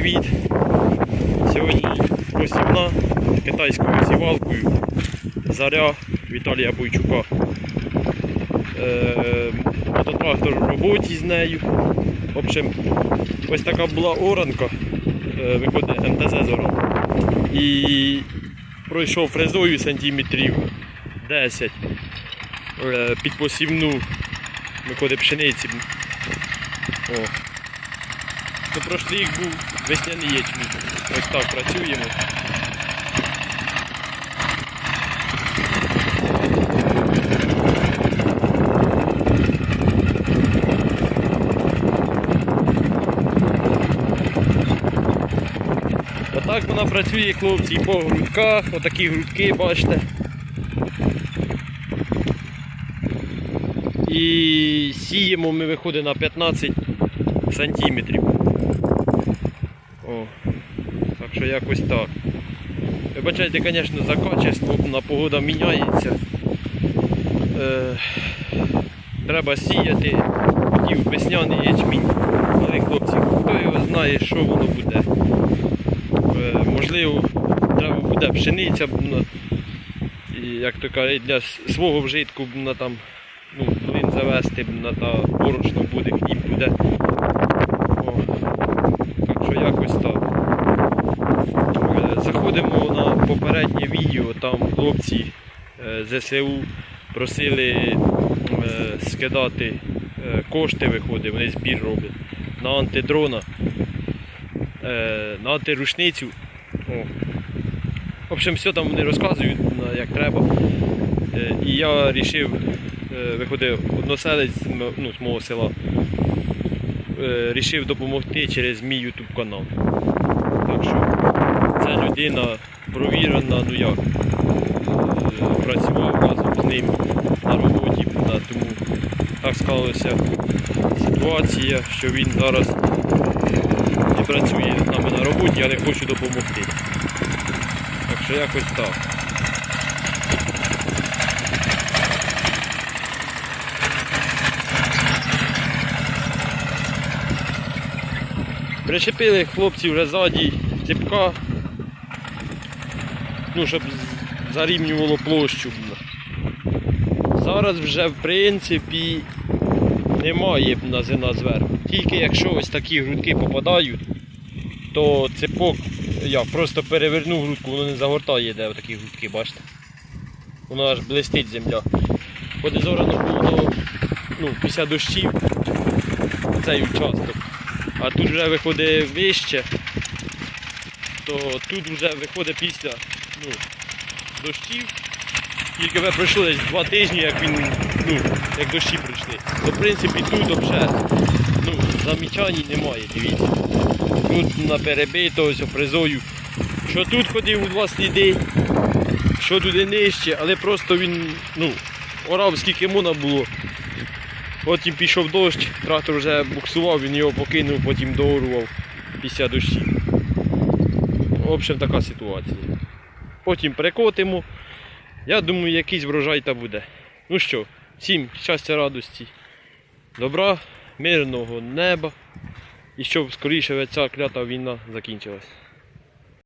привіт! Сьогодні посівна китайською сівалкою Заря Віталія Бойчука. Е, мототрактор в роботі з нею. В общем, ось така була оранка, е, виходить МТЗ зорав. І пройшов фрезою сантиметрів 10 е, під посівну виходить пшениці. О, то прошлий рік був весняний ячмінь. Ось так працюємо. Отак вона працює, хлопці, по грудках, отакі грудки, бачите. І сіємо ми виходить на 15 сантиметрів. О, так що якось так. Вибачайте, звісно, за качество, на погода міняється. Е, треба сіяти, хотів весняний ячмінь. Але хлопці, хто його знає, що воно буде. Е, можливо, треба буде пшениця, і, як то кажуть, для свого вжитку на там, ну, блин завести на та борошно буде, хліб буде. Що якось так. Е, Заходимо на попереднє відео, там хлопці е, ЗСУ просили е, скидати кошти, виходить, вони збір роблять на антидрона, на антирушницю. О. В общем, все там вони розказують, як треба. І я вирішив, виходив односелець ну, з мого села, рішив допомогти через мій YouTube канал. Так що ця людина провірена, ну як, е, працював разом з ним на роботі, тому так склалася ситуація, що він зараз не працює з нами на роботі, але хочу допомогти. Так що якось так. Причепили хлопці вже ззаді ціпка, ну, щоб зарівнювало площу. Зараз вже в принципі немає назина зверху. Тільки якщо ось такі грудки попадають, то цепок я просто перевернув грудку, воно не загортає, де такі грудки, бачите? Воно аж блистить земля. Ходить зорано було ну, після дощів цей участок. А тут вже виходить вище, то тут вже виходить після ну, дощів. Тільки вже пройшло десь два тижні, як він, ну, як дощі прийшли. То в принципі тут вже ну, замічань немає, дивіться. Тут на перебито ось фрезою. Що тут ходив у два сліди, що туди нижче, але просто він, ну, орав скільки можна було. Потім пішов дощ, трактор вже буксував, він його покинув, потім доорував після дощі. В общем, така ситуація. Потім перекотимо. Я думаю, якийсь врожай та буде. Ну що, всім щастя, радості, добра, мирного неба. І щоб скоріше ця клята війна закінчилась.